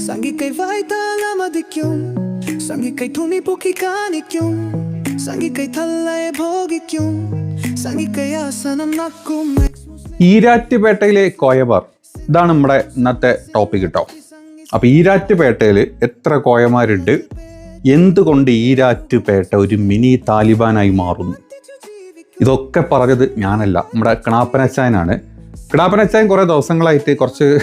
സംഘിക്കൈ വായ്ത്താല മതിക്കും സംഘിക്കൈ തുണി പൊക്കി കാണിക്കും സംഘിക്കൈ തള്ളയെ ഭോഗിക്കും സംഘിക്കൈ ആസനം നക്കും ഈരാറ്റുപേട്ടയിലെ കോയമാർ. ഇതാണ് നമ്മുടെ ഇന്നത്തെ ടോപ്പിക് കേട്ടോ അപ്പോൾ ഈരാറ്റുപേട്ടയിൽ എത്ര കോയമാരുണ്ട്? എന്തുകൊണ്ട് ഈരാറ്റുപേട്ട ഒരു മിനി താലിബാനായി മാറുന്നു? ഇതൊക്കെ പറഞ്ഞത് ഞാനല്ല. നമ്മുടെ കിണാപ്പനച്ചായനാണ്. കിണാപ്പനച്ചായൻ കുറേ ദിവസങ്ങളായിട്ട് കുറച്ച്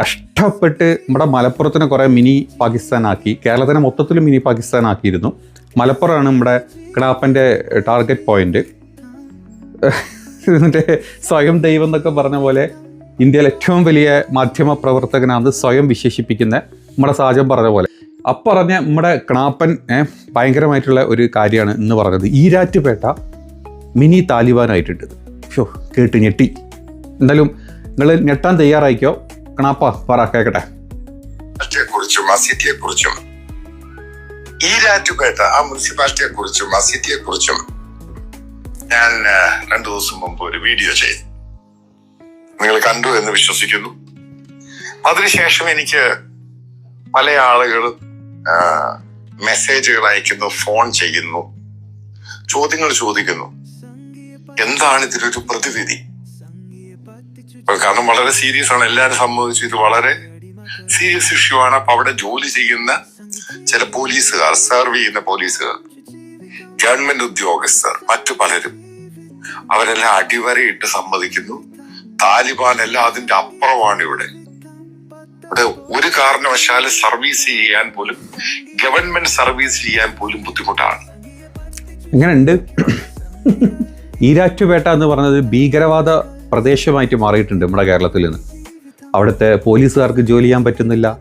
കഷ്ടപ്പെട്ട് നമ്മുടെ മലപ്പുറത്തിനെ കുറേ മിനി പാകിസ്ഥാനാക്കി കേരളത്തിനെ മൊത്തത്തിൽ മിനി പാകിസ്ഥാനാക്കിയിരുന്നു. മലപ്പുറമാണ് നമ്മുടെ കിടാപ്പന്റെ ടാർഗറ്റ് പോയിന്റ് ഇതിന്റെ സ്വയം ദൈവം എന്നൊക്കെ പറഞ്ഞ പോലെ ഇന്ത്യയിലെ ഏറ്റവും വലിയ മാധ്യമ പ്രവർത്തകനാണെന്ന് സ്വയം വിശേഷിപ്പിക്കുന്ന നമ്മുടെ സാജം പറഞ്ഞ പോലെ. അപ്പറഞ്ഞ നമ്മുടെ കണാപ്പൻ ഭയങ്കരമായിട്ടുള്ള ഒരു കാര്യമാണ് എന്ന് പറഞ്ഞത്. ഈരാറ്റുപേട്ട മിനി താലിബാനായിട്ടുണ്ട്. ഷോ കേട്ട് ഞെട്ടി. എന്തായാലും നിങ്ങൾ ഞെട്ടാൻ തയ്യാറായിക്കോ? കണാപ്പ പറ കേക്കട്ടെ. കുറിച്ചും സിറ്റിയെ കുറിച്ചും ഈരാറ്റുപേട്ട ആ മുനിസിപ്പാലിറ്റിയെ കുറിച്ചും സിറ്റിയെ കുറിച്ചും ഞാൻ രണ്ടു ദിവസം മുമ്പ് ഒരു വീഡിയോ ചെയ്തു. നിങ്ങൾ കണ്ടു എന്ന് വിശ്വസിക്കുന്നു. അതിനുശേഷം എനിക്ക് പല ആളുകൾ മെസ്സേജുകൾ അയക്കുന്നു ഫോൺ ചെയ്യുന്നു ചോദ്യങ്ങൾ ചോദിക്കുന്നു. എന്താണ് ഇതിലൊരു പ്രതിവിധി? കാരണം വളരെ സീരിയസ് ആണ്. എല്ലാവരും സംബന്ധിച്ചു ഇത് വളരെ സീരിയസ് ഇഷ്യൂ ആണ്. അപ്പൊ അവിടെ ജോലി ചെയ്യുന്ന ചില പോലീസുകാർ സെർവ് ചെയ്യുന്ന പോലീസുകാർ ഗവൺമെന്റ് ഉദ്യോഗസ്ഥർ മറ്റു പലരും അവരെല്ലാം അടിവരയിട്ട് സമ്മതിക്കുന്നു. താലിബാൻ എല്ലാം അതിന്റെ അപ്പുറമാണ് ഇവിടെ. ഇവിടെ ഒരു കാരണവശാൽ സർവീസ് ചെയ്യാൻ പോലും ഗവൺമെന്റ് സർവീസ് ചെയ്യാൻ പോലും ബുദ്ധിമുട്ടാണ്. എങ്ങനെയുണ്ട്? ഈരാറ്റുപേട്ട എന്ന് പറഞ്ഞത് ഭീകരവാദ പ്രദേശമായിട്ട് മാറിയിട്ടുണ്ട് നമ്മുടെ കേരളത്തിൽ നിന്ന്. അവിടുത്തെ പോലീസുകാർക്ക് ജോലി ചെയ്യാൻ പറ്റുന്നില്ല.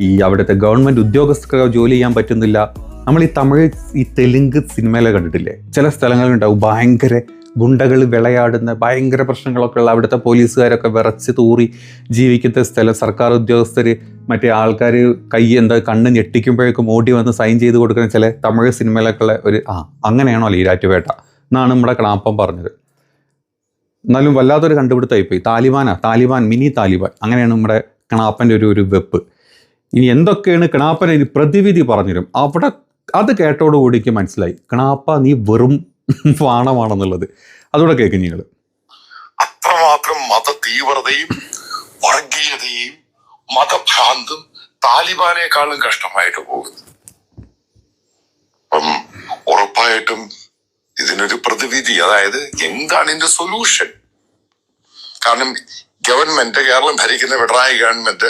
ഈ അവിടുത്തെ ഗവൺമെന്റ് ഉദ്യോഗസ്ഥർക്ക് ജോലി ചെയ്യാൻ പറ്റുന്നില്ല. നമ്മൾ ഈ തമിഴ് ഈ തെലുങ്ക് സിനിമയിലെ കണ്ടിട്ടില്ലേ? ചില സ്ഥലങ്ങളുണ്ടാവും. ഭയങ്കര ഗുണ്ടകൾ വിളയാടുന്ന ഭയങ്കര പ്രശ്നങ്ങളൊക്കെ ഉള്ള അവിടുത്തെ പോലീസുകാരൊക്കെ വിറച്ച് തൂറി ജീവിക്കുന്ന സ്ഥലം. സർക്കാർ ഉദ്യോഗസ്ഥർ മറ്റേ ആൾക്കാർ കൈ എന്താ കണ്ണ് ഞെട്ടിക്കുമ്പോഴേക്കും ഓടി വന്ന് സൈൻ ചെയ്ത് കൊടുക്കുന്ന ചില തമിഴ് സിനിമയിലൊക്കെ ഉള്ള ഒരു ആ അങ്ങനെയാണോ ഈരാറ്റുപേട്ട എന്നാണ് നമ്മുടെ ക്ലാപ്പം പറഞ്ഞത്. എന്നാലും വല്ലാത്തൊരു കണ്ടുപിടുത്തമായിപ്പോയി താലിബാനാ താലിബാൻ മിനി താലിബാൻ. അങ്ങനെയാണ് നമ്മുടെ കിണാപ്പന്റെ ഒരു ഒരു വെപ്പ്. ഇനി എന്തൊക്കെയാണ് കിണാപ്പൻ ഇനി പ്രതിവിധി പറഞ്ഞുതരും? അവിടെ അത് കേട്ടോടുകൂടിക്ക് മനസ്സിലായി. കിണാപ്പ നീ വെറും വാണമാണെന്നുള്ളത്. അതുകൂടെ കേൾക്കും നിങ്ങൾ അത്രമാത്രം മത തീവ്രതയും വർഗീയതയും മതഭ്രാന്തും താലിബാനേക്കാളും കഷ്ടമായിട്ട് പോകുന്നു. ഉറപ്പായിട്ടും ഇതിനൊരു പ്രതിവിധി. അതായത് എന്താണ് ഇതിന്റെ സൊല്യൂഷൻ കാരണം ഗവൺമെന്റ് കേരളം ഭരിക്കുന്ന പിണറായി ഗവൺമെന്റ്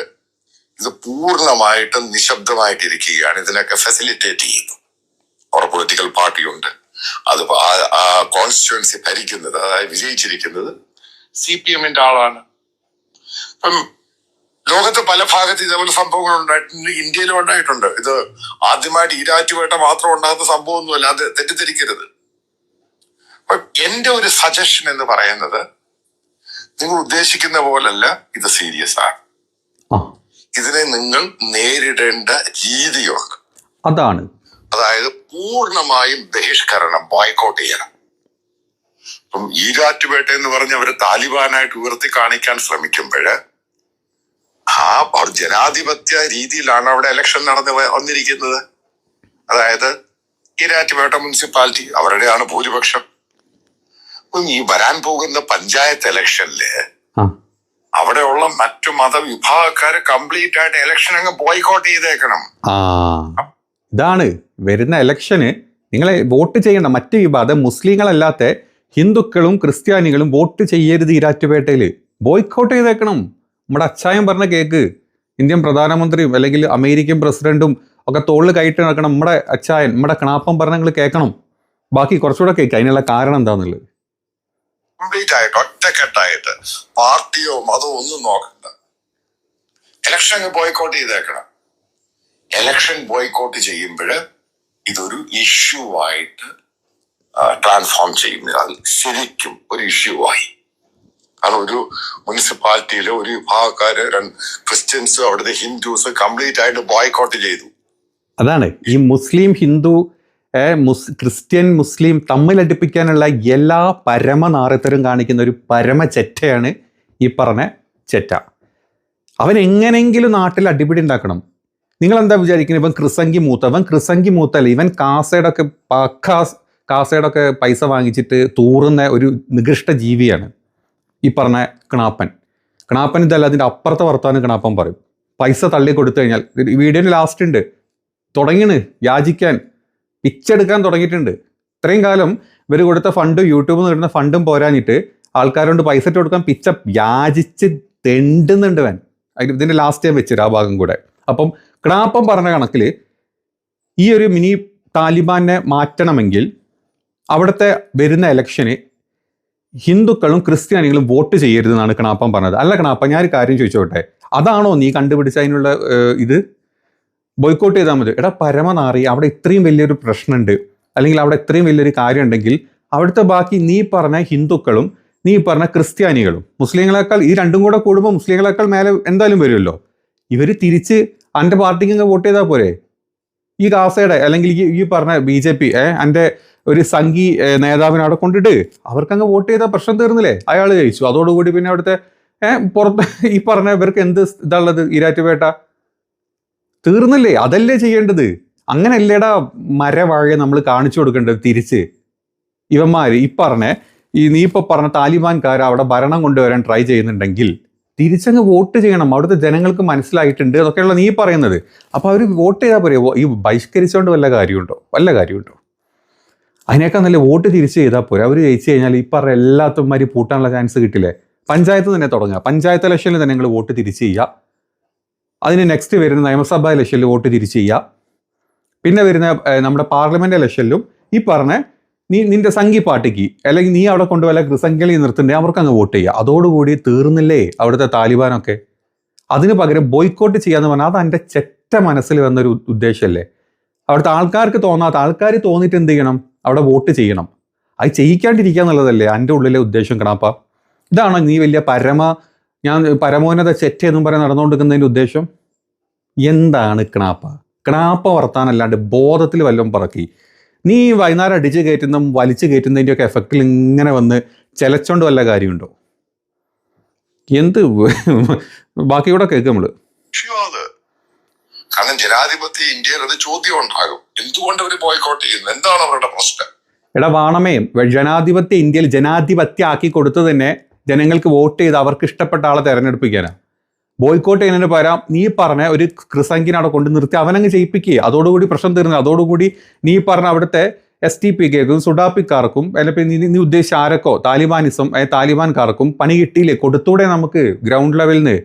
ഇത് പൂർണമായിട്ടും നിശബ്ദമായിട്ടിരിക്കുകയാണ്. ഇതിനൊക്കെ ഫെസിലിറ്റേറ്റ് ചെയ്യുന്നു. അവിടെ പൊളിറ്റിക്കൽ പാർട്ടിയുണ്ട് അത് ആ- കോൺസ്റ്റിറ്റ്യുവൻസി ഭരിക്കുന്നത് അതായത് വിജയിച്ചിരിക്കുന്നത് സി പി എമ്മിന്റെ ആളാണ്. ഇപ്പം ലോകത്ത് പല ഭാഗത്ത് ഇതേപോലെ സംഭവങ്ങൾ ഉണ്ടായിട്ടുണ്ട്. ഇന്ത്യയിലും ഉണ്ടായിട്ടുണ്ട്. ഇത് ആദ്യമായിട്ട് ഈരാറ്റുപേട്ട മാത്രം ഉണ്ടാകുന്ന സംഭവമൊന്നുമല്ല. അത് തെറ്റിദ്ധരിക്കരുത്. അപ്പൊ എന്റെ ഒരു സജഷൻ എന്ന് പറയുന്നത് നിങ്ങൾ ഉദ്ദേശിക്കുന്ന പോലല്ല ഇത് സീരിയസ് ആണ്. ഇതിനെ നിങ്ങൾ നേരിടേണ്ട രീതിയുണ്ട് അതാണ്. അതായത് പൂർണമായും ബഹിഷ്കരണം ബോയ്ക്കോട്ട് ചെയ്യണം. ഇപ്പം ഈരാറ്റുപേട്ട എന്ന് പറഞ്ഞ് അവർ താലിബാനായിട്ട് ഉയർത്തി കാണിക്കാൻ ശ്രമിക്കുമ്പോഴ് ആ ജനാധിപത്യ രീതിയിലാണ് അവിടെ ഇലക്ഷൻ നടന്ന് വന്നിരിക്കുന്നത്. അതായത് ഈരാറ്റുപേട്ട മുനിസിപ്പാലിറ്റി അവരുടെയാണ് ഭൂരിപക്ഷം. അപ്പം ഈ വരാൻ പോകുന്ന പഞ്ചായത്ത് ഇലക്ഷനിൽ അവിടെയുള്ള മറ്റു മതവിഭാഗക്കാര് കംപ്ലീറ്റ് ആയിട്ട് ഇലക്ഷൻ അങ്ങ് ബോയ്ക്കോട്ട് ചെയ്തേക്കണം. ഇതാണ് വരുന്ന ഇലക്ഷന് നിങ്ങളെ വോട്ട് ചെയ്യണം മറ്റു വിഭാഗം മുസ്ലിങ്ങളല്ലാത്ത ഹിന്ദുക്കളും ക്രിസ്ത്യാനികളും വോട്ട് ചെയ്യരുത് ഈരാറ്റുപേട്ടയിൽ ബോയ്ക്കോട്ട് ചെയ്തേക്കണം. നമ്മുടെ അച്ചായം പറഞ്ഞ കേക്ക്. ഇന്ത്യൻ പ്രധാനമന്ത്രിയും അല്ലെങ്കിൽ അമേരിക്കൻ പ്രസിഡന്റും ഒക്കെ തോളിൽ കയറ്റി നടക്കണം. നമ്മുടെ അച്ചായൻ നമ്മുടെ കണാപ്പം പറഞ്ഞ നിങ്ങൾ കേൾക്കണം. ബാക്കി കുറച്ചുകൂടെ കേൾക്കുക അതിനുള്ള കാരണം എന്താണെന്നുള്ളത് കംപ്ലീറ്റ് ആയിട്ട് ഒറ്റക്കെട്ടായിട്ട് പാർട്ടിയോ മതമോ ഒന്നും നോക്കണ്ട. ഇലക്ഷൻ ബോയ്ക്കോട്ട് ചെയ്തേക്കണം. ഇലക്ഷൻ ബോയ്ക്കോട്ട് ചെയ്യുമ്പോൾ ഇതൊരു ഇഷ്യൂ ആയിട്ട് ട്രാൻസ്ഫോം ചെയ്യും. അത് ശരിക്കും ഒരു ഇഷ്യൂ ആയി. കാരണം ഒരു മുനിസിപ്പാലിറ്റിയിലെ ഒരു വിഭാഗക്കാര് ക്രിസ്ത്യൻസ് അവിടുത്തെ ഹിന്ദുസ് കംപ്ലീറ്റ് ആയിട്ട് ബോയ്ക്കോട്ട് ചെയ്തു. അതാണ് ഈ മുസ്ലിം ഹിന്ദു മുസ് ക്രിസ്ത്യൻ മുസ്ലിം തമ്മിലടിപ്പിക്കാനുള്ള എല്ലാ പരമനാറിത്തരും കാണിക്കുന്ന ഒരു പരമ ചെറ്റയാണ് ഈ പറഞ്ഞ ചെറ്റ. അവൻ എങ്ങനെയെങ്കിലും നാട്ടിൽ അടിപിടി ഉണ്ടാക്കണം. നിങ്ങൾ എന്താ വിചാരിക്കുന്നത് ഇവൻ ക്രിസങ്കി മൂത്ത അവൻ ക്രിസങ്കി മൂത്തല്ല. ഇവൻ കാസയുടെ ഒക്കെ പക്കാ കാസയുടെ ഒക്കെ പൈസ വാങ്ങിച്ചിട്ട് തൂറുന്ന ഒരു നികൃഷ്ട ജീവിയാണ് ഈ പറഞ്ഞ കിണാപ്പൻ. കിണാപ്പൻ ഇതല്ല അതിന്റെ അപ്പുറത്തെ വർത്താനം കിണാപ്പൻ പറയും. പൈസ തള്ളി കൊടുത്തു കഴിഞ്ഞാൽ ഈ വീഡിയോയിൽ ലാസ്റ്റ് ഉണ്ട്. തുടങ്ങിണ് യാചിക്കാൻ. പിച്ചെടുക്കാൻ തുടങ്ങിയിട്ടുണ്ട്. ഇത്രയും കാലം ഇവർ കൊടുത്ത ഫണ്ട് യൂട്യൂബിൽ നിന്ന് കിട്ടുന്ന ഫണ്ടും പോരാഞ്ഞിട്ട് ആൾക്കാരോട് പൈസ ഇട്ട് കൊടുക്കാൻ പിച്ച യാചിച്ച് തെണ്ടുന്നുണ്ട് വൻ ഇതിന്റെ ലാസ്റ്റ് ഞാൻ വെച്ചിട്ട് ആ ഭാഗം കൂടെ. അപ്പം കിടാപ്പം പറഞ്ഞ കണക്കിൽ ഈ ഒരു മിനി താലിബാനെ മാറ്റണമെങ്കിൽ അവിടുത്തെ വരുന്ന ഇലക്ഷന് ഹിന്ദുക്കളും ക്രിസ്ത്യാനികളും വോട്ട് ചെയ്യരുതെന്നാണ് കണാപ്പൻ പറഞ്ഞത്. അല്ല കണാപ്പം ഞാൻ ഒരു കാര്യം ചോദിച്ചോട്ടെ? അതാണോ നീ കണ്ടുപിടിച്ച അതിനുള്ള ഇത്? ബോയ്ക്കോട്ട് ചെയ്താൽ മതി. എടാ പരമനാറി അവിടെ ഇത്രയും വലിയൊരു പ്രശ്നമുണ്ട്. അല്ലെങ്കിൽ അവിടെ ഇത്രയും വലിയൊരു കാര്യം ഉണ്ടെങ്കിൽ അവിടുത്തെ ബാക്കി നീ പറഞ്ഞ ഹിന്ദുക്കളും നീ പറഞ്ഞ ക്രിസ്ത്യാനികളും മുസ്ലിങ്ങളെക്കാൾ ഈ രണ്ടും കൂടെ കൂടുമ്പോൾ മുസ്ലിങ്ങളെക്കാൾ മേലെ എന്തായാലും വരുമല്ലോ? ഇവർ തിരിച്ച് എന്റെ പാർട്ടിക്ക് അങ്ങ് വോട്ട് ചെയ്താൽ പോരെ? ഈ ഗാസയുടെ അല്ലെങ്കിൽ ഈ ഈ പറഞ്ഞ ബി ജെ പി എന്റെ ഒരു സംഘി നേതാവിനെ അവിടെ കൊണ്ടിട്ട് അവർക്കങ്ങ് വോട്ട് ചെയ്താൽ പ്രശ്നം തീർന്നില്ലേ? അയാൾ ജയിച്ചു. അതോടുകൂടി പിന്നെ അവിടുത്തെ പുറത്ത് ഈ പറഞ്ഞ ഇവർക്ക് എന്ത് ഇതുള്ളത് ഈരാറ്റുപേട്ട? തീർന്നില്ലേ? അതല്ലേ ചെയ്യേണ്ടത്? അങ്ങനെയല്ലേടാ മരവാഴയെ നമ്മൾ കാണിച്ചു കൊടുക്കേണ്ടത് തിരിച്ച്. ഇവന്മാര് ഈ പറഞ്ഞ ഈ നീ ഇപ്പൊ പറഞ്ഞ താലിബാൻകാർ അവിടെ ഭരണം കൊണ്ടുവരാൻ ട്രൈ ചെയ്യുന്നുണ്ടെങ്കിൽ തിരിച്ചങ്ങ് വോട്ട് ചെയ്യണം. അവിടുത്തെ ജനങ്ങൾക്ക് മനസ്സിലായിട്ടുണ്ട് അതൊക്കെയുള്ള നീ പറയുന്നത്. അപ്പോൾ അവർ വോട്ട് ചെയ്താൽ പോരെ? ഈ ബഹിഷ്കരിച്ചുകൊണ്ട് വല്ല കാര്യമുണ്ടോ? വല്ല കാര്യമുണ്ടോ? അതിനേക്കാൾ നല്ല വോട്ട് തിരിച്ച് ചെയ്താൽ പോരെ. അവർ ജയിച്ചു കഴിഞ്ഞാൽ ഈ പറഞ്ഞ എല്ലാത്തന്മാരും പൂട്ടാനുള്ള ചാൻസ് കിട്ടില്ലേ? പഞ്ചായത്ത് തന്നെ തുടങ്ങുക പഞ്ചായത്ത് ഇലക്ഷനിൽ തന്നെ നിങ്ങൾ വോട്ട് തിരിച്ച് ചെയ്യുക. അതിന് നെക്സ്റ്റ് വരുന്ന നിയമസഭാ ഇലക്ഷനിൽ വോട്ട് തിരിച്ച് ചെയ്യുക പിന്നെ വരുന്ന നമ്മുടെ പാർലമെന്റ് ഇലക്ഷനിലും ഈ പറഞ്ഞ നീ നിന്റെ സംഘി പാർട്ടിക്ക് അല്ലെങ്കിൽ നീ അവിടെ കൊണ്ടുപോയ കൃസംഖ്യലി നിർത്തിണ്ടെങ്കിൽ അവർക്ക് അങ്ങ് വോട്ട് ചെയ്യുക അതോടുകൂടി തീർന്നില്ലേ അവിടുത്തെ താലിബാനൊക്കെ? അതിന് പകരം ബോയ്ക്കോട്ട് ചെയ്യാന്ന് പറഞ്ഞാൽ അത് എന്റെ ചെറ്റ മനസ്സിൽ വന്നൊരു ഉദ്ദേശമല്ലേ അവിടുത്തെ ആൾക്കാർക്ക് തോന്നാത്ത ആൾക്കാർ തോന്നിയിട്ട് എന്ത് ചെയ്യണം? അവിടെ വോട്ട് ചെയ്യണം. അത് ചെയ്യിക്കാണ്ടിരിക്കുക എന്നുള്ളതല്ലേ എന്റെ ഉള്ളിലെ ഉദ്ദേശം കണാപ്പ. ഇതാണോ നീ വലിയ പരമ ഞാൻ പരമോന്നത സെറ്റ് എന്നും പറയാൻ നടന്നുകൊണ്ടിരിക്കുന്നതിന്റെ ഉദ്ദേശം എന്താണ് കിണാപ്പ? കിണാപ്പ വർത്താനല്ലാണ്ട് ബോധത്തിൽ വല്ലതും പറക്കി. നീ വൈകുന്നേരം അടിച്ച് കയറ്റുന്ന വലിച്ചു കയറ്റുന്നതിന്റെയൊക്കെ എഫക്റ്റിൽ ഇങ്ങനെ വന്ന് ചെലച്ചോണ്ട് വല്ല കാര്യമുണ്ടോ? എന്ത് ബാക്കി കൂടെ കേൾക്കും നമ്മൾ. കാരണം ജനാധിപത്യ ഇന്ത്യയിൽ അത് ചോദ്യം ഉണ്ടാകും. എന്തുകൊണ്ട് അവർ ബോയ്ക്കോട്ട് ചെയ്യുന്നു? എന്താണ് അവരുടെ പ്രശ്നം? എടാ വാണമേ ജനാധിപത്യ ഇന്ത്യയിൽ ജനാധിപത്യ ആക്കി കൊടുത്തു തന്നെ ജനങ്ങൾക്ക് വോട്ട് ചെയ്ത് അവർക്ക് ഇഷ്ടപ്പെട്ട ആളെ തിരഞ്ഞെടുപ്പിക്കാനാണ് ബോയ്ക്കോട്ട് ചെയ്യുന്നതിന് പകരം നീ പറഞ്ഞ ഒരു ക്രിസംഖിനെ അവിടെ കൊണ്ട് നിർത്തി അവനങ്ങ് ചെയ്യിപ്പിക്കുക അതോടുകൂടി പ്രശ്നം തീർന്നു അതോടുകൂടി നീ പറഞ്ഞ അവിടുത്തെ എസ് ടി പി കേക്കും സുഡാപ്പിക്കാർക്കും അല്ലെങ്കിൽ നീ നീ ഉദ്ദേശിച്ച ആരൊക്കോ? താലിബാനിസം താലിബാൻകാർക്കും പണി കിട്ടിയില്ലേ? കൊടുത്തൂടെ നമുക്ക് ഗ്രൗണ്ട് ലെവലിൽ നിന്ന്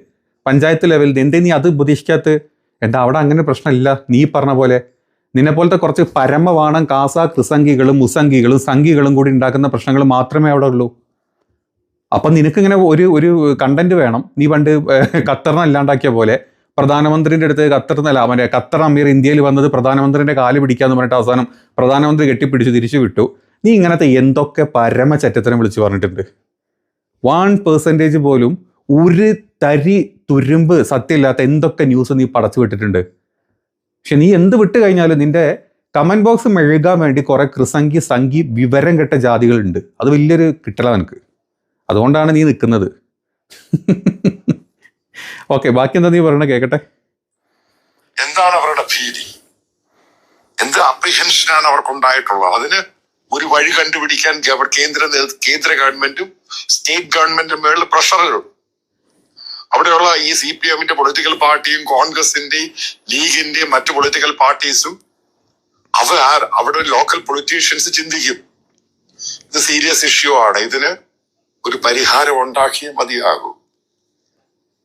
പഞ്ചായത്ത് ലെവലിൽ നിന്ന് എന്തേ നീ അത് ഉപദേശിക്കാത്ത എന്താ അവിടെ അങ്ങനെ പ്രശ്നമില്ല? നീ പറഞ്ഞ പോലെ. നിന്നെ പോലത്തെ കുറച്ച് പരമവാണം കാസ ക്രിസംഗികളും മുസംഗികളും സംഘികളും കൂടി ഉണ്ടാക്കുന്ന പ്രശ്നങ്ങൾ മാത്രമേ അവിടെ ഉള്ളൂ. അപ്പൊ നിനക്ക് ഇങ്ങനെ ഒരു ഒരു കണ്ടന്റ് വേണം. നീ പണ്ട് ഖത്തറിനെ ഇല്ലാണ്ടാക്കിയ പോലെ പ്രധാനമന്ത്രിന്റെ അടുത്ത് ഖത്തർ എന്നല്ല അവന്റെ ഖത്തർ അമീർ ഇന്ത്യയിൽ വന്നത് പ്രധാനമന്ത്രിന്റെ കാൽ പിടിക്കാന്ന് പറഞ്ഞിട്ട് അവസാനം പ്രധാനമന്ത്രി കെട്ടിപ്പിടിച്ച് തിരിച്ചു വിട്ടു. നീ ഇങ്ങനത്തെ എന്തൊക്കെ പരമ ചറ്റത്തിനെ വിളിച്ചു പറഞ്ഞിട്ടുണ്ട്? വൺ പെർസെന്റേജ് പോലും ഒരു തരി തുരുമ്പ് സത്യമില്ലാത്ത എന്തൊക്കെ ന്യൂസ് നീ പടച്ചു വിട്ടിട്ടുണ്ട്? പക്ഷെ നീ എന്ത് വിട്ട് കഴിഞ്ഞാലും നിന്റെ കമന്റ് ബോക്സ് മെഴുകാൻ വേണ്ടി കുറെ കൃസംഗി സംഗി വിവരം കെട്ട ജാതികളുണ്ട്. അത് വലിയൊരു കിട്ടല നിനക്ക്. അതുകൊണ്ടാണ് നീ നിൽക്കുന്നത് ഓക്കെ ബാക്കി എന്താ നീ പറയണ? കേക്കട്ടെ. എന്താണ് അവരുടെ ഭീതി? എന്ത് അപ്രിഹെൻഷനാണ് അവർക്കുണ്ടായിട്ടുള്ളത്? അതിന് ഒരു വഴി കണ്ടുപിടിക്കാൻ കേന്ദ്ര കേന്ദ്ര ഗവൺമെന്റും സ്റ്റേറ്റ് ഗവൺമെന്റും മേളിൽ പ്രഷറുകളും അവിടെയുള്ള ഈ സി പി എമ്മിന്റെ പൊളിറ്റിക്കൽ പാർട്ടിയും കോൺഗ്രസിന്റെയും ലീഗിന്റെയും മറ്റു പൊളിറ്റിക്കൽ പാർട്ടീസും അവർ അവിടെ ലോക്കൽ പൊളിറ്റീഷ്യൻസ് ചിന്തിക്കും. ഇത് സീരിയസ് ഇഷ്യൂ ആണ്. ഇതിന് ഒരു പരിഹാരം ഉണ്ടാക്കിയേ മതിയാകൂ.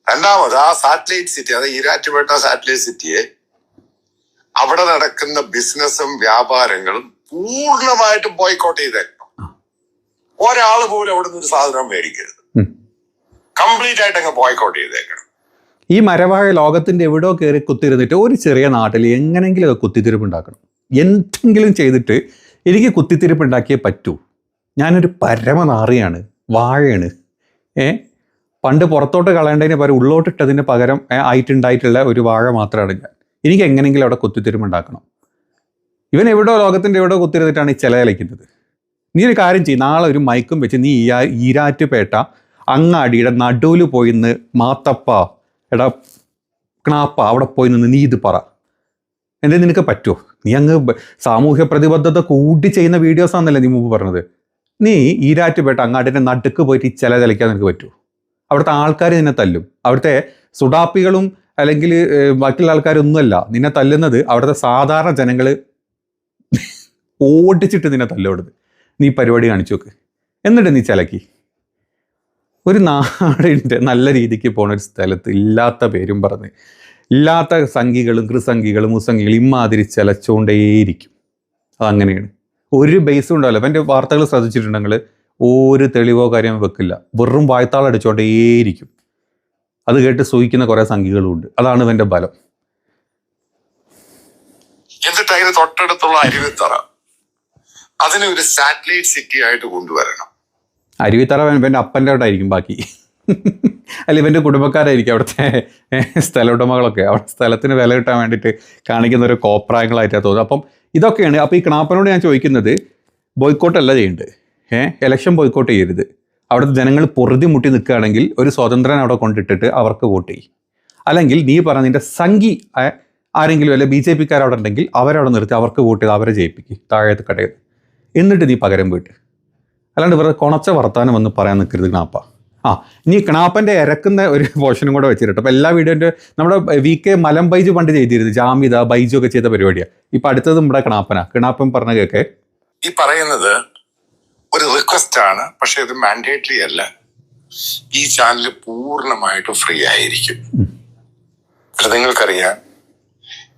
രണ്ടാമത് ആ സാറ്റലൈറ്റ് സിറ്റി അതായത് ഈരാറ്റുപേട്ട സാറ്റലൈറ്റ് സിറ്റിയെ അവിടെ നടക്കുന്ന ബിസിനസ്സും വ്യാപാരങ്ങളും പൂർണമായിട്ടും ബോയ്ക്കോട്ട് ചെയ്തേക്കണം ഒരാൾ പോലും അവിടെ നിന്ന് ഒരു സാധനം മേടിക്കരുത്. കംപ്ലീറ്റ് ആയിട്ട് അങ്ങ് ബോയ്ക്കോട്ട് ചെയ്തേക്കണം. ഈ മരവാഴ ലോകത്തിന്റെ എവിടെയോ കയറി കുത്തിരുന്നിട്ട് ഒരു ചെറിയ നാട്ടിൽ എങ്ങനെങ്കിലും അത് കുത്തിത്തിരിപ്പ് ഉണ്ടാക്കണം. എന്തെങ്കിലും ചെയ്തിട്ട് എനിക്ക് കുത്തിത്തിരിപ്പ് ഉണ്ടാക്കിയേ പറ്റൂ. ഞാനൊരു പരമനാറിയാണ്. വാഴയാണ്. ഏ? പണ്ട് പുറത്തോട്ട് കളയേണ്ടതിന് പകരം ഉള്ളോട്ടിട്ടതിന് പകരം ആയിട്ടുണ്ടായിട്ടുള്ള ഒരു വാഴ മാത്രമാണ് ഞാൻ. എനിക്ക് എങ്ങനെയെങ്കിലും അവിടെ കുത്തിത്തിരിപ്പ് ഉണ്ടാക്കണം. ഇവൻ എവിടോ ലോകത്തിന്റെ എവിടോ കുത്തിരുന്നിട്ടാണ് ഈ ചിലയിലയ്ക്കുന്നത് നീ ഒരു കാര്യം ചെയ്യും നാളെ ഒരു മൈക്കും വെച്ച് നീ ഈ ഈരാറ്റുപേട്ട അങ്ങാടിയുടെ നടുവിൽ പോയി നിന്ന് മാത്തപ്പ എടാ ക്ണാപ്പ അവിടെ പോയി നിന്ന് നീ ഇത് പറ. എന്തേ നിനക്ക് പറ്റുമോ നീ അങ്ങ് സാമൂഹ്യ പ്രതിബദ്ധത കൂട്ടി ചെയ്യുന്ന വീഡിയോസാണെന്നല്ലേ നീ മുമ്പ് പറഞ്ഞത്. നീ ഈരാറ്റുപേട്ട അങ്ങാട്ടിന്റെ നടുക്ക് പോയിട്ട് ഈ ചില ചലിക്കാൻ നിനക്ക് പറ്റുമോ അവിടുത്തെ ആൾക്കാർ നിന്നെ തല്ലും. അവിടുത്തെ സുഡാപ്പികളും അല്ലെങ്കിൽ ബാക്കിയുള്ള ആൾക്കാരൊന്നുമല്ല നിന്നെ തല്ലുന്നത് അവിടുത്തെ സാധാരണ ജനങ്ങൾ ഓടിച്ചിട്ട് നിന്നെ തല്ലോടുന്നത് നീ പരിപാടി കാണിച്ചു നോക്ക്. എന്നിട്ട് നീ ചിലക്കി. ഒരു നാടിന്റെ നല്ല രീതിക്ക് പോണ ഒരു സ്ഥലത്ത് ഇല്ലാത്ത പേരും പറഞ്ഞ് ഇല്ലാത്ത സംഖികളും കൃസംഖികളും മുസംഖികളും ഇമ്മാതിരി ചിലച്ചുകൊണ്ടേയിരിക്കും അതങ്ങനെയാണ്. ഒരു ബേസും ഉണ്ടാവില്ല. അപ്പം എന്റെ വാർത്തകൾ ശ്രദ്ധിച്ചിട്ടുണ്ടെങ്കിൽ ഒരു തെളിവോ കാര്യം വെക്കില്ല. വെറും വായ്ത്താളടിച്ചുകൊണ്ടേയിരിക്കും അത് കേട്ട് സൂഹിക്കുന്ന കുറേ സംഖ്യകളും ഉണ്ട്. അതാണ് ഇവന്റെ ബലം. എന്നിട്ട് അതിന് തൊട്ടടുത്തുള്ള അരുവിത്തറ അതിനെ ഒരു സാറ്റലൈറ്റ് സിറ്റി ആയിട്ട് കൊണ്ടുവരണം. അരുവിത്തറ എന്റെ അപ്പന്റെ അവിടെ ആയിരിക്കും ബാക്കി. അല്ല ഇവന്റെ കുടുംബക്കാരായിരിക്കും അവിടുത്തെ സ്ഥല ഉടമകളൊക്കെ അവിടെ സ്ഥലത്തിന് വില കിട്ടാൻ വേണ്ടിയിട്ട് കാണിക്കുന്ന ഒരു കോപ്രായങ്ങളായിട്ടാണ് തോന്നുന്നത്. അപ്പം ഇതൊക്കെയാണ് അപ്പോൾ ഈ ക്ണാപ്പനോട് ഞാൻ ചോദിക്കുന്നത് ബോയ്ക്കോട്ടല്ല ചെയ്യേണ്ടത് ഏഹ് എലക്ഷൻ ബോയ്ക്കോട്ട് ചെയ്യരുത്. അവിടുത്തെ ജനങ്ങൾ പൊറുതി മുട്ടി നിൽക്കുകയാണെങ്കിൽ ഒരു സ്വതന്ത്രൻ അവിടെ കൊണ്ടിട്ടിട്ട് അവർക്ക് വോട്ട് ചെയ്യും. അല്ലെങ്കിൽ നീ പറഞ്ഞതിന്റെ സംഘി ഏ, ആരെങ്കിലും അല്ലെ ബി ജെ പിക്കാർ അവിടെ ഉണ്ടെങ്കിൽ അവരവിടെ നിർത്തി അവർക്ക് വോട്ട് ചെയ്ത് അവരെ ജയിപ്പിക്കും താഴത്ത് കടയിൽ. എന്നിട്ട് നീ പകരം വീട്ട്. അല്ലാണ്ട് ഇവരുടെ കൊണച്ച വർത്താനം വന്ന് പറയാൻ നിൽക്കരുത് കണാപ്പ. ആ ഇനി കണാപ്പന്റെ ഇറക്കുന്ന ഒരു പോർഷനും കൂടെ വെച്ചിട്ട് അപ്പോൾ എല്ലാ വീഡിയോന്റെ നമ്മുടെ വി കെ മലം ബൈജു പണ്ട് ചെയ്തിരുന്നു. ജാമിത ബൈജു ഒക്കെ ചെയ്ത പരിപാടിയാണ് ഇപ്പം അടുത്തത് നമ്മുടെ കണാപ്പനാ. കണാപ്പൻ പറഞ്ഞ കേക്കെ. ഈ പറയുന്നത് ഒരു റിക്വസ്റ്റ് ആണ്. പക്ഷെ ഇത് മാൻഡേറ്ററി അല്ല. ഈ ചാനൽ പൂർണമായിട്ട് ഫ്രീ ആയിരിക്കും. പക്ഷെ നിങ്ങൾക്കറിയാം.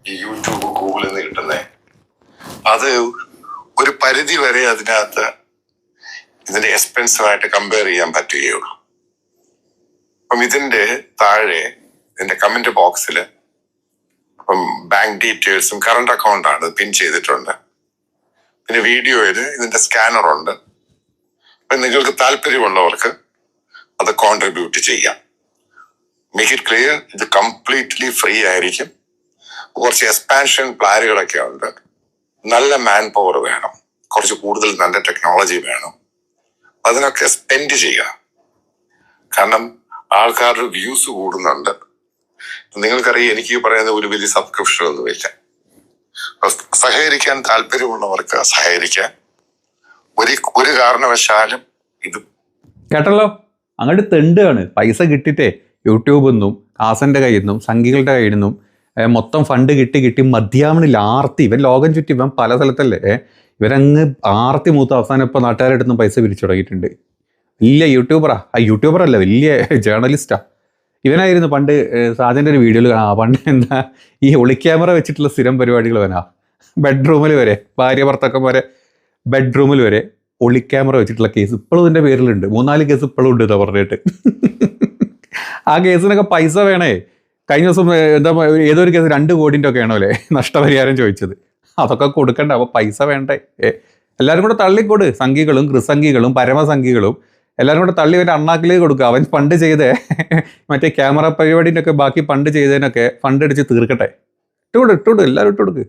ഈ യൂട്യൂബ് ഗൂഗിളിൽ നിന്ന് കിട്ടുന്നത് അത് ഒരു പരിധി വരെ അതിനകത്ത് ഇതിന്റെ എക്സ്പെൻസീവ് ആയിട്ട് കമ്പയർ ചെയ്യാൻ പറ്റുകയുള്ളൂ. അപ്പം ഇതിന്റെ താഴെ എന്റെ കമന്റ് ബോക്സിൽ അപ്പം ബാങ്ക് ഡീറ്റെയിൽസും കറണ്ട് അക്കൗണ്ടാണ് പിൻ ചെയ്തിട്ടുണ്ട്. പിന്നെ വീഡിയോയിൽ ഇതിന്റെ സ്കാനർ ഉണ്ട്. അപ്പം നിങ്ങൾക്ക് താല്പര്യമുള്ളവർക്ക് അത് കോൺട്രിബ്യൂട്ട് ചെയ്യാം. മേക്ക് ഇറ്റ് ക്ലിയർ ഇത് കംപ്ലീറ്റ്ലി ഫ്രീ ആയിരിക്കും. കുറച്ച് എക്സ്പാൻഷൻ പ്ലാനുകളൊക്കെ ഉണ്ട്. നല്ല മാൻ പവർ വേണം. കുറച്ച് കൂടുതൽ നല്ല ടെക്നോളജി വേണം. അതിനൊക്കെ സ്പെൻഡ് ചെയ്യുക. കാരണം ആൾക്കാരുടെ വ്യൂസ് കൂടുന്നുണ്ട്. നിങ്ങൾക്കറിയാം എനിക്ക് പറയുന്ന ഒരു വലിയ സബ്സ്ക്രിപ്ഷൻ ഒന്നും ഇല്ല. സഹകരിക്കാൻ താല്പര്യമുള്ളവർക്ക് സഹകരിക്കാൻ ഒരു ഒരു കാരണവശാലും ഇത് കേട്ടല്ലോ? അങ്ങോട്ട് തെണ്ടാണ് പൈസ കിട്ടിയിട്ടേ യൂട്യൂബിൽ നിന്നും കാസന്റെ കയ്യിൽ നിന്നും സംഘികളുടെ കയ്യിൽ നിന്നും മൊത്തം ഫണ്ട് കിട്ടി കിട്ടി മധ്യാമണിൽ ആർത്തി. ഇവൻ ലോകം ചുറ്റി ഇവൻ പല സ്ഥലത്തല്ലേ? ഇവരങ്ങ് ആർത്തി മൂത്ത് അവസാനം ഇപ്പോൾ നാട്ടുകാരുടെ അടുത്തും പൈസ പിരിച്ചു തുടങ്ങിയിട്ടുണ്ട്. വലിയ യൂട്യൂബറാ. ആ യൂട്യൂബർ അല്ല വലിയ ജേർണലിസ്റ്റാ ഇവനായിരുന്നു പണ്ട് സാജന്റെ ഒരു വീഡിയോയിൽ കാണാം. പണ്ട് എന്താ ഈ ഒളിക്യാമറ വെച്ചിട്ടുള്ള സ്ഥിരം പരിപാടികൾ വനാ ബെഡ്റൂമിൽ വരെ ഭാര്യ ഭർത്താക്കന്മാരെ ബെഡ്റൂമിൽ വരെ ഒളിക്യാമറ വെച്ചിട്ടുള്ള കേസ് ഇപ്പോഴും ഇതിന്റെ പേരിലുണ്ട്. മൂന്നാൽ കേസ് ഇപ്പോഴും ഉണ്ട് എന്നാ പറഞ്ഞിട്ട്. ആ കേസിനൊക്കെ പൈസ വേണേ. കഴിഞ്ഞ ദിവസം എന്താ ഏതോ ഒരു കേസ് രണ്ട് കോടിന്റെ ഒക്കെ ആണോ അല്ലേ? നഷ്ടപരിഹാരം ചോദിച്ചത്. അതൊക്കെ കൊടുക്കണ്ട അപ്പോൾ പൈസ വേണ്ടേ? എല്ലാവരും കൂടെ തള്ളിക്കൊട്. സംഘികളും കൃസംഘികളും പരമസംഘികളും എല്ലാവരും കൂടെ തള്ളി അവന്റെ അണ്ണാക്കിലേക്ക് കൊടുക്കുക അവൻ ഫണ്ട് ചെയ്തേ. മറ്റേ ക്യാമറ പരിപാടിന്റെ ഒക്കെ ബാക്കി ഫണ്ട് ചെയ്തതിനൊക്കെ ഫണ്ട് അടിച്ച് തീർക്കട്ടെ. ഇട്ടുകൊടു ഇട്ടുകൊടു എല്ലാവരും ഇട്ടുകൊടുക്ക്